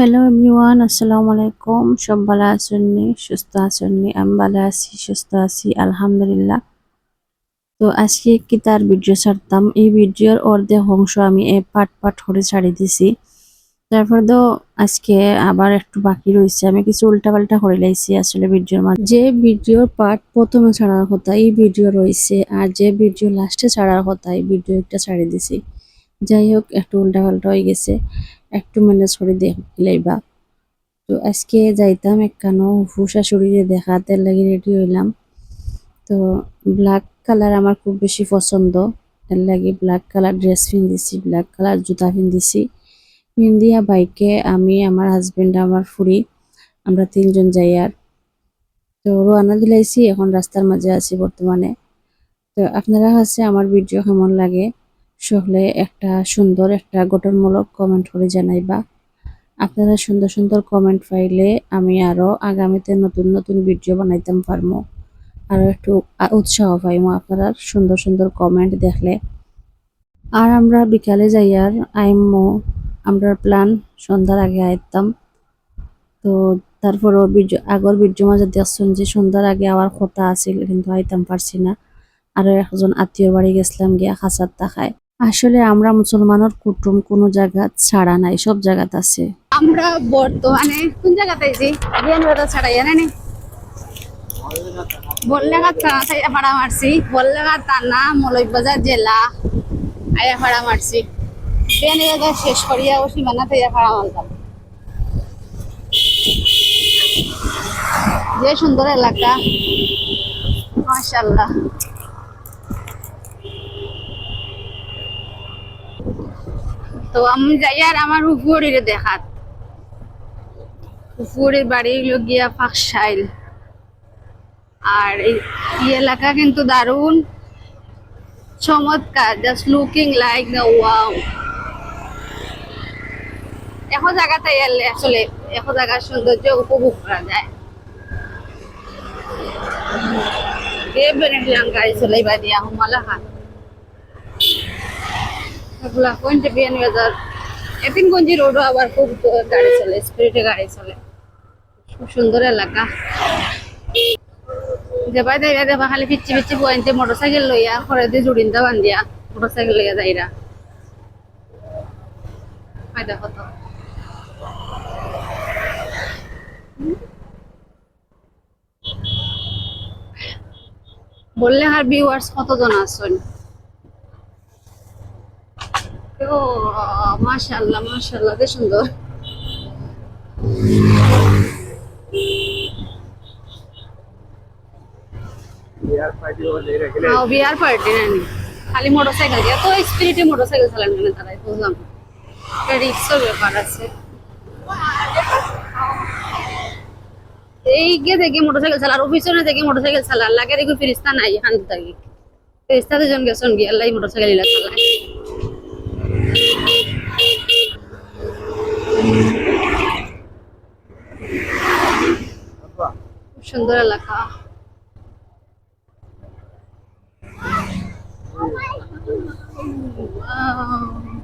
Hello everyone আসসালামু আলাইকুম সব ভালো আছেননি সুস্থ আছেননি আমি ভালো আছি সুস্থ আছি আলহামদুলিল্লাহ তো আজকে কি তার ভিডিও ছাড়তাম? এই ভিডিওর অর্ধেক অংশ আমি এ পাট পাট করে ছাড়ি দিছি। তারপর তো আজকে আবার একটু বাকি রয়েছে। আমি কিছু উল্টাপাল্টা করে লাইছি আসলে ভিডিওর মাঝে। যে ভিডিওর পার্ট প্রথমে ছাড়ার কথা, এই ভিডিও রয়েছে। আর যে ভিডিও লাস্টে ছাড়ার কথা, এই ভিডিও একটা ছাড়ি দিছি। যাই হোক, একটু উল্টাপাল্টা হয়ে গেছে। একটু ম্যানেজ করে দেখলেইবা তো আজকে যাইতাম একখানো হু শাশুড়িরে দেখাতে লাগি রেডি হইলাম। তো ব্ল্যাক কালার আমার খুব বেশি পছন্দ। এর লাগি ব্ল্যাক কালার ড্রেস পিন্দিছি ব্ল্যাক কালার জুতা পিন্দিছি। পিন্দিয়া বাইকে আমি, আমার হাজবেন্ড আমার ফুরি আমরা তিনজন যাই আর তো রোয়ানা দিলাইছি, এখন রাস্তার মাঝে আছি বর্তমানে। তো আপনারা কাছে আমার ভিডিও কেমন লাগে? সকলে একটা সুন্দর, একটা গঠনমূলক কমেন্ট করে জানাইবা। আপনারা সুন্দর সুন্দর কমেন্ট পাইলে আমি আরও আগামীতে নতুন নতুন ভিডিও বানাইতাম পারব আরও একটু উৎসাহ পাইমো আপনারা সুন্দর সুন্দর কমেন্ট দেখলে। আর আমরা বিকালে যাই আর আইমো, আমরা প্ল্যান সন্ধ্যার আগে আইতাম। তো তারপরও বীর্য, আগর বীর্য মাঝে দেখছেন যে সন্ধ্যার আগে আবার কথা আছিল, কিন্তু আইতাম পারছি না। আরও একজন আত্মীয় বাড়ি গেছিলাম গিয়া খাসার তাকায় আসলে আমরা মুসলমানের কুটুম কোনো জায়গা ছাড়া নাই, সব জায়গাত আছে। আমরা বর্তমানে কোন জায়গাতে বাজার ছাড়াই জানে জেলা ভাড়া মারছি। শেষ করিয়া ও সীমানা ভাড়া যে সুন্দর এলাকা মাশাল্লাহ তো আমি যাই আর আমার উপরে দেখাত। উপরের বাড়ি গিয়া ফাঁকসাইল আর এই এলাকা কিন্তু দারুণ। চমৎকার just looking like the wow এখন জায়গাতে আসলে এখন জায়গার সৌন্দর্য উপভোগ করা যায়। বেনেছিলাম গাড়ি চলাইবা দিয়া হুমালা হাত এগুলা কোনটা বিয়ান বাজার এপিনগঞ্জি রোডও আবার খুব গাড়ি চলে স্পিরিটে গাড়ি চলে। খুব সুন্দর এলাকা। যেবাই যাইরা দেবা খালি পিচ্ছি পিচ্ছি বইনতে মোটরসাইকেল লইয়া ঘরে দিয়ে জুড়িন্দা বান্ধিয়া মোটরসাইকেল লইয়া যাইরা ফায়দা কত বললে আর ভিউয়ার্স কতজন আছেন ও মাশাআল্লাহ মাশাআল্লাহ বেশ সুন্দর। হ্যাঁ বিয়ার পার্টি নানি খালি মোটরসাইকেল দিয়ে। তো স্পিরিটে মোটরসাইকেল চালান কেন তারাই বুঝলাম। একটা রিক্সের ব্যাপার আছে। এই গিয়ে দেখি মোটরসাইকেল চালার অফিসনে দেখি মোটরসাইকেল চালার লাগে দেখি ফিরিস্তা নাই হান্ত থাকি। ফিরিস্তা দুজন গেছেন গিয়ে আল্লাহ মোটরসাইকেল ইলা চালায়। সুন্দর এলাকা Wow.